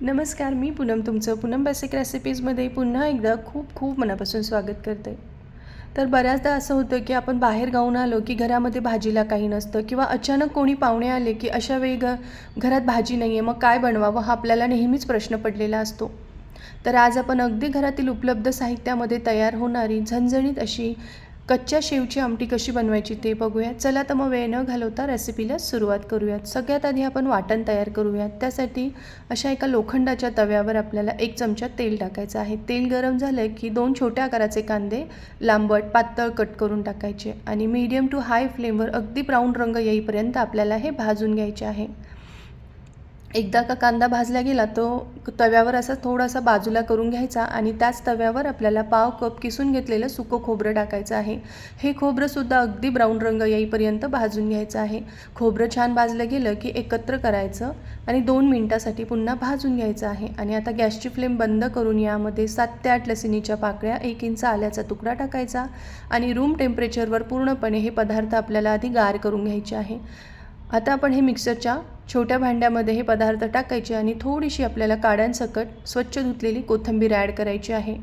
नमस्कार मी पूनम तुमचं पूनम बेसिक रेसिपीजमध्ये पुन्हा एकदा खूप खूप मनापासून स्वागत करते. तर बऱ्याचदा असं होतं की आपण बाहेर गाऊन आलो की घरामध्ये भाजीला काही नसतं किंवा अचानक कोणी पाहुणे आले की अशा वेळी घ घरात भाजी नाही आहे मग काय बनवावं हा आपल्याला नेहमीच प्रश्न पडलेला असतो. तर आज आपण अगदी घरातील उपलब्ध साहित्यामध्ये तयार होणारी झणझणीत अशी कच्च्या शेवची आमटी कशी बनवायची ते बघूयात चला तर मग वेळ न घालवता रेसिपीला सुरुवात करूयात. सगळ्यात आधी आपण वाटण तयार करूयात. त्यासाठी अशा एका लोखंडाच्या तव्यावर आपल्याला एक चमचा तेल टाकायचं आहे. तेल गरम झालं की दोन छोट्या आकाराचे कांदे लांबट पातळ कट करून टाकायचे आणि मीडियम टू हाय फ्लेमवर अगदी ब्राऊन रंग येईपर्यंत आपल्याला हे भाजून घ्यायचे आहे. एकदा का कांदा भाजला गेला तो तव्यावर असा थोडासा बाजूला करून घ्यायचा आणि त्याच तव्यावर आपल्याला पाव कप किसून घेतलेलं सुकं खोबरं टाकायचं आहे. हे खोबरंसुद्धा अगदी ब्राऊन रंग येईपर्यंत भाजून घ्यायचं आहे. खोबरं छान भाजलं गेलं की एकत्र करायचं आणि दोन मिनटासाठी पुन्हा भाजून घ्यायचं आहे. आणि आता गॅसची फ्लेम बंद करून यामध्ये सात ते आठ लसिनीच्या पाकळ्या एक इंच आल्याचा तुकडा टाकायचा आणि रूम टेम्परेचरवर पूर्णपणे हे पदार्थ आपल्याला आधी गार करून घ्यायचे आहे. आता आपण हे मिक्सरच्या छोट्या भांड्यामध्ये हे पदार्थ टाकायचे आणि थोडीशी आपल्याला काड्यांसकट स्वच्छ धुतलेली कोथिंबीर ॲड करायची आहे.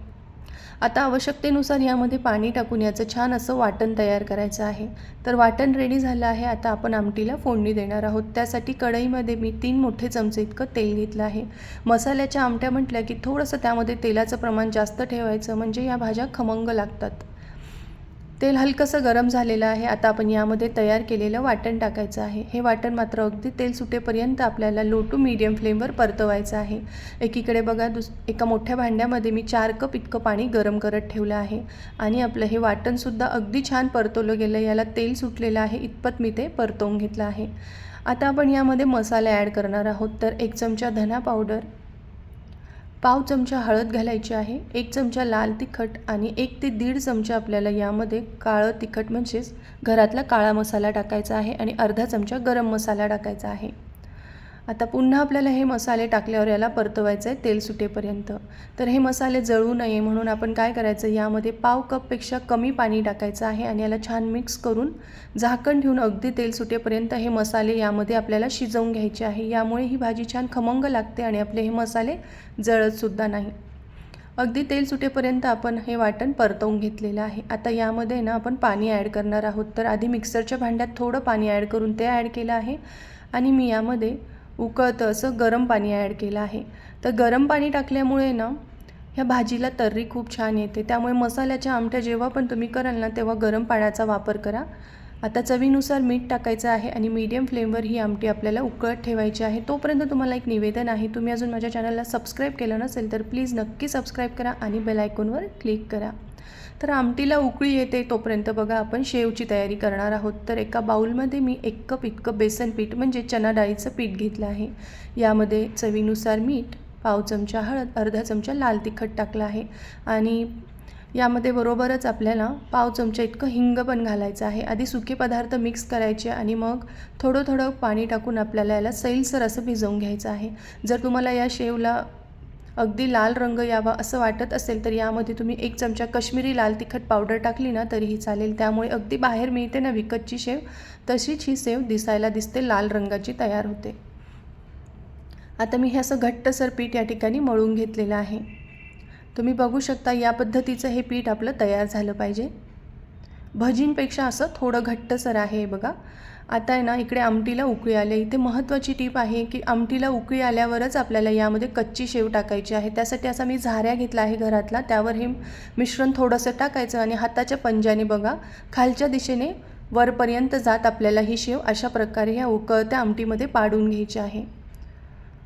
आता आवश्यकतेनुसार यामध्ये पाणी टाकून याचं छान असं वाटण तयार करायचं आहे. तर वाटण रेडी झालं आहे. आता आपण आमटीला फोडणी देणार आहोत. त्यासाठी कढईमध्ये मी तीन मोठे चमचे इतकं तेल घेतलं आहे. मसाल्याच्या आमट्या म्हटल्या की थोडंसं त्यामध्ये तेलाचं प्रमाण जास्त ठेवायचं म्हणजे या भाज्या खमंग लागतात. तेल हलकंसं गरम झालेलं आहे. आता आपण यामध्ये तयार केलेलं वाटण टाकायचं आहे. हे वाटण मात्र अगदी तेल सुटेपर्यंत आपल्याला लो टू मीडियम फ्लेमवर परतवायचं आहे. एकीकडे बघा दुस एका मोठ्या भांड्यामध्ये मी चार कप इतकं पाणी गरम करत ठेवलं आहे. आणि आपलं हे वाटणसुद्धा अगदी छान परतवलं गेलं. याला तेल सुटलेलं आहे. इतपत मी ते परतवून घेतलं आहे. आता आपण यामध्ये मसाले ॲड करणार आहोत. तर एक चमचा धना पावडर पाव चमचा हळद घालायची आहे एक चमचा लाल तिखट आणि एक ते दीड चमचा आपल्याला यामध्ये काळं तिखट म्हणजेच घरातला काळा मसाला टाकायचा आहे आणि अर्धा चमचा गरम मसाला टाकायचा आहे. आता पुन्हा आपल्याला हे मसाले टाकल्यावर याला परतवायचं आहे तेल सुटेपर्यंत. तर हे मसाले जळू नये म्हणून आपण काय करायचं यामध्ये पाव कपपेक्षा कमी पाणी टाकायचं आहे आणि याला छान मिक्स करून झाकण ठेवून अगदी तेल सुटेपर्यंत हे मसाले यामध्ये आपल्याला शिजवून घ्यायचे आहे. यामुळे ही भाजी छान खमंग लागते आणि आपले हे मसाले जळतसुद्धा नाही. अगदी तेल सुटेपर्यंत आपण हे वाटण परतवून घेतलेलं आहे. आता यामध्ये ना आपण पाणी ॲड करणार आहोत. तर आधी मिक्सरच्या भांड्यात थोडं पाणी ॲड करून ते ॲड केलं आहे आणि मी यामध्ये उकळतं असं गरम पाणी ॲड केलं आहे. तर गरम पाणी टाकल्यामुळे ना ह्या भाजीला तर्री खूप छान येते. त्यामुळे मसाल्याच्या आमट्या जेव्हा पण तुम्ही कराल ना तेव्हा गरम पाण्याचा वापर करा. आता चवीनुसार मीठ टाकायचं आहे आणि मीडियम फ्लेमवर ही आमटी आपल्याला उकळत ठेवायची आहे. तोपर्यंत तुम्हाला एक निवेदन आहे. तुम्ही अजून माझ्या चॅनलला सबस्क्राईब केलं नसेल तर प्लीज नक्की सबस्क्राईब करा आणि बेल आयकॉनवर क्लिक करा. तर आमटीला उकळी येते तोपर्यंत बघा आपण शेवची तयारी करणार आहोत. तर एका बाऊलमध्ये मी एक कप इतकं बेसन पीठ म्हणजे चना डाळीचं पीठ घेतलं आहे. यामध्ये चवीनुसार मीठ पाव चमचा हळद अर्धा चमचा लाल तिखट टाकलं आहे. आणि यामध्ये बरोबरच आपल्याला पाव चमचा इतकं हिंग पण घालायचं आहे. आधी सुके पदार्थ मिक्स करायचे आणि मग थोडं थोडं पाणी टाकून आपल्याला याला सैलसर असं भिजवून घ्यायचं आहे. जर तुम्हाला या शेवला अगदी लाल रंग यावा असं वाटत असेल तर यामध्ये तुम्ही एक चमचा कश्मीरी लाल तिखट पावडर टाकली ना तरीही चालेल. त्यामुळे अगदी बाहेर मिळते ना विकतची शेव तशीच ही सेव दिसायला दिसते लाल रंगाची तयार होते. आता मी हे असं घट्टसर पीठ या ठिकाणी मळून घेतलेलं आहे. तुम्ही बघू शकता या पद्धतीचं हे पीठ आपलं तयार झालं पाहिजे. भजींपेक्षा असं थोडं घट्टसर आहे हे बघा. आता आहे ना इकडे आमटीला उकळी आले. इथे महत्त्वाची टीप आहे की आमटीला उकळी आल्यावरच आपल्याला यामध्ये कच्ची शेव टाकायची आहे. त्यासाठी असा मी झाऱ्या घेतला आहे घरातला. त्यावर हे मिश्रण थोडंसं टाकायचं आणि हाताच्या पंजाने बघा खालच्या दिशेने वरपर्यंत जात आपल्याला ही शेव अशा प्रकारे ह्या उकळत्या आमटीमध्ये पाडून घ्यायची आहे.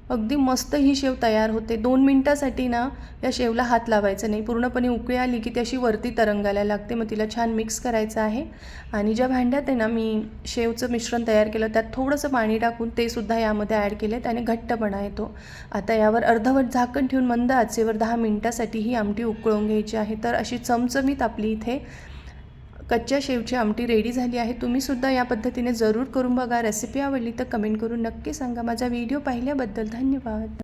अगदी मस्त ही शेव तयार होते. दोन मिनटासाठी ना या शेवला हात लावायचा नाही. पूर्णपणे उकळी आली की ती अशी वरती तरंगायला लागते. मग तिला छान मिक्स करायचं आहे. आणि ज्या भांड्यात आहे ना मी शेवचं मिश्रण तयार केलं त्यात थोडंसं पाणी टाकून ते सुद्धा यामध्ये ॲड केले त्याने घट्टपणा येतो. आता यावर अर्धवट झाकण ठेवून मंद आचेवर दहा मिनटासाठी ही आमटी उकळून घ्यायची आहे. तर अशी चमचमीत आपली इथे कच्च्या शेवची आमटी रेडी झाली आहे. तुम्हीसुद्धा या पद्धतीने जरूर करून बघा. रेसिपी आवडली तर कमेंट करून नक्की सांगा. माझा व्हिडिओ पाहिल्याबद्दल धन्यवाद.